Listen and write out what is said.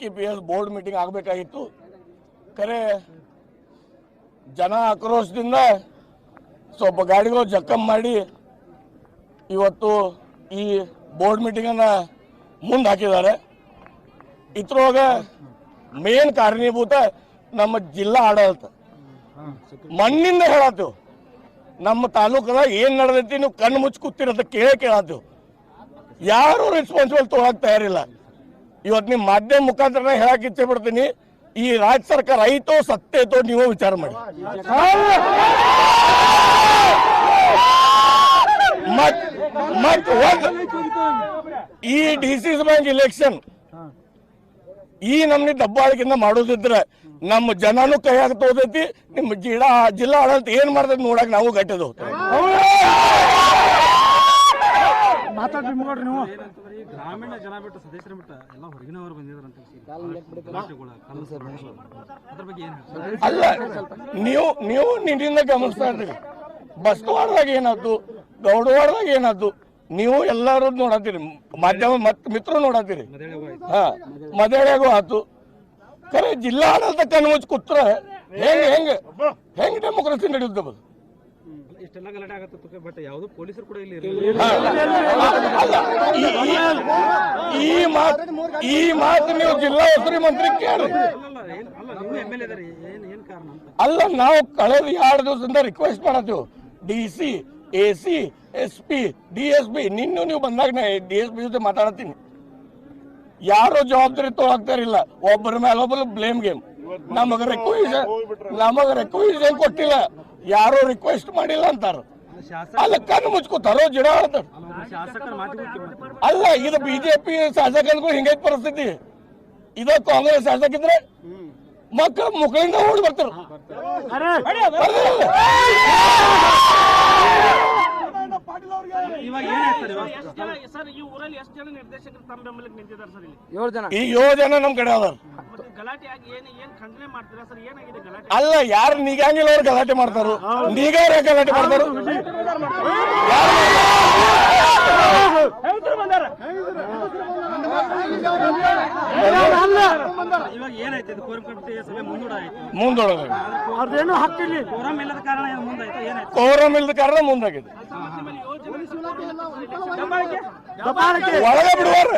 K P S board meeting ಆಗಬೇಕಾಗಿತ್ತು. ಕರೆ, ಜನ ಆಕ್ರೋಶದಿಂದ ಸ್ವಲ್ಪ ಗಾಡಿಗಳು ಜಕ್ಕಮ್ ಮಾಡಿ ಇವತ್ತು ಈ ಬೋರ್ಡ್ ಮೀಟಿಂಗನ್ನು ಮುಂದೆ ಹಾಕಿದ್ದಾರೆ. ಇದ್ರೊಳಗ ಮೇನ್ ಕಾರಣೀಭೂತ ನಮ್ಮ ಜಿಲ್ಲಾ ಆಡಳಿತ. ಮಣ್ಣಿಂದ ಹೇಳತ್ತೇವು. ನಮ್ಮ ತಾಲೂಕದಾಗ ಏನ್ ನಡೆದೈತಿ ನೀವು ಕಣ್ಣು ಮುಚ್ಚಿ ಕೂತಿರೋದ ಕೇಳೇ ಕೇಳತ್ತೇವು. ಯಾರು ರೆಸ್ಪಾನ್ಸಿಬಲ್ ತೊಗೊಳಕ್ ತಯಾರಿಲ್ಲ. ಇವತ್ತು ನಿಮ್ಮ ಮಾಧ್ಯಮ ಮುಖಾಂತರ ಹೇಳಕ್ ಇಚ್ಛೆ ಪಡ್ತೀನಿ. ಈ ರಾಜ್ಯ ಸರ್ಕಾರ ಐತೋ ಸತ್ತೈತೋ ನೀವು ವಿಚಾರ ಮಾಡಿ. ಈ ಡಿ ಸಿ ಬ್ಯಾಂಕ್ ಇಲೆಕ್ಷನ್ ಈ ನಮ್ನಿ ದಬ್ಬಾಳಿಕೆಯಿಂದ ಮಾಡೋದಿದ್ರೆ ನಮ್ಮ ಜನನು ಕೈ ತೋದೈತಿ ನಿಮ್ಮ ಜಿಲ್ಲಾ ಜಿಲ್ಲಾ ಆಡಳಿತ ಏನ್ ಮಾಡ್ತೈತಿ ನೋಡಕ್ ನಾವು ಗಟ್ಟಿದ ಮಾತಾಡ್ರಿ ನೋಡ್ರಿ ನೀವು. ಗ್ರಾಮೀಣ ಜನ ಬಿಟ್ಟು ಸದಸ್ಯರ ಬಿಟ್ಟು ಎಲ್ಲ ಹೊರಗಿನವರು ಬಂದಿದ್ದಾರೆ ಅಂತ ಗಲಾಟೆಗಳು, ಅದ್ರ ಬಗ್ಗೆ ಏನು ಅಲ್ಲ ನೀವು ನೀವು ನಿನ್ನಿಂದ ಗಮನಿಸ್ತಾ ಇದ್ದೀರಿ ಬಸ್ತವಾಡದಾಗ ಏನಾಯ್ತು? ಗೌಡವಾಡದಾಗ ಏನಾಯ್ತು? ನೀವು ಎಲ್ಲರೂ ನೋಡತ್ತೀರಿ. ಮಾಧ್ಯಮ ಮತ್ ಮಿತ್ರರು ನೋಡತ್ತೀರಿ. ಹಾ ಮದೇಳಿಯಾಗೂ ಆತು ಖರೆ ಜಿಲ್ಲಾ ಆಡಳಿತ ಕಣ್ಣು ಮುಚ್ಚಿ ಕೂತ್ರ ಹೆಂಗ್ ಹೆಂಗ್ ಹೆಂಗ್ ಡೆಮೋಕ್ರಸಿ ನಡೆಯುತ್ತೆ ಅದು? ಇಷ್ಟೆಲ್ಲ ಗಲಾಟೆ ಆಗತ್ತೆ ಬಟ್ ಯಾವುದು ಪೊಲೀಸರು ಕೂಡ ಇಲ್ಲಿ ಈ- ಮಾತು ಈ ಮಾತು ನೀವು ಜಿಲ್ಲಾ ಉಸ್ತುವಾರಿ ಮಂತ್ರಿ ಕೇಳಿ ಅಲ್ಲ ನೀವು ಕಳೆದ ಎರಡು ದಿವಸದಿಂದ request ಮಾಡತ್ತೀವಿ. D C A C S P D S P ನಿನ್ನೂ ನೀವು ಬಂದಾಗ ನಾ ಡಿ ಎಸ್ ಪಿ ಜೊತೆ ಮಾತಾಡತ್ತೀನಿ. ಯಾರು ಜವಾಬ್ದಾರಿ ತಗೊಳಕ್ತಾರಿಲ್ಲ ಒಬ್ಬರ ಮೇಲೆ ಒಬ್ಬರು ಬ್ಲೇಮ್ ಗೇಮ್ ನಮಗ ರಿಕ್ವೆಷನ್ ನಮಗ ರಿಕ್ವೆಷನ್ ಕೊಟ್ಟಿಲ್ಲ. ಯಾರು ರಿಕ್ವೆಸ್ಟ್ ಮಾಡಿಲ್ಲ ಅಂತಾರ. ಅಲ್ಲ ಕಣ್ಣು ಮುಚ್ಕೋತಾರೋ ಜಿಡ ಆಡ್ತಾರ ಅಲ್ಲ, ಇದು ಬಿಜೆಪಿ ಶಾಸಕರಿಗೂ ಹಿಂಗೈತಿ ಪರಿಸ್ಥಿತಿ. ಇದ ಕಾಂಗ್ರೆಸ್ ಶಾಸಕ ಇದ್ರೆ ಮಕ್ಕಳು ಮುಕ್ಕಳಿಂದ ಓಡಿ ಬರ್ತಾರ. ಇವಾಗ ಏನ್ ಹೇಳ್ತಾರೆ ಇವಾಗ? ಸರ್ ಈ ಊರಲ್ಲಿ ಎಷ್ಟು ಜನ ನಿರ್ದೇಶಕರು ತಮ್ಮ ಬೆಂಬಲಕ್ಕೆ ನಿಂತಿದ್ದಾರೆ ಸರ್ ಇಲ್ಲಿ? ಏಳು ಜನ ಈ ಏಳು ಜನ ನಮ್ ಕಡೆ ಅದಾರ. ಮತ್ತೆ ಗಲಾಟೆ ಆಗಿ ಏನ್ ಏನ್ ಖಂಡನೆ ಮಾಡ್ತೀರಾ ಸರ್? ಏನಾಗಿದೆ ಗಲಾಟೆ? ಅಲ್ಲ ಯಾರು ನಿಗಂಗಿಲ್ಲ ಅವ್ರು ಗಲಾಟೆ ಮಾಡ್ತಾರ. ನೀಗಾರ ಗಲಾಟೆ ಮಾಡ್ತಾರು? ಇವಾಗ ಏನಾಯ್ತು? ಇದು ಕೋರಂ ಕಮಿಟಿ ಸಭೆ ಮುಂದೂಡ ಆಯ್ತು ಮುಂದೊಳಗ ಹಕ್ಕಿಲ್ಲ ಕೋರಂ ಇಲ್ಲದ ಕಾರಣ ಮುಂದಾಗಿದೆ. ಒಳಗೆ ಒಳಗ ಬಿಡುವಾರ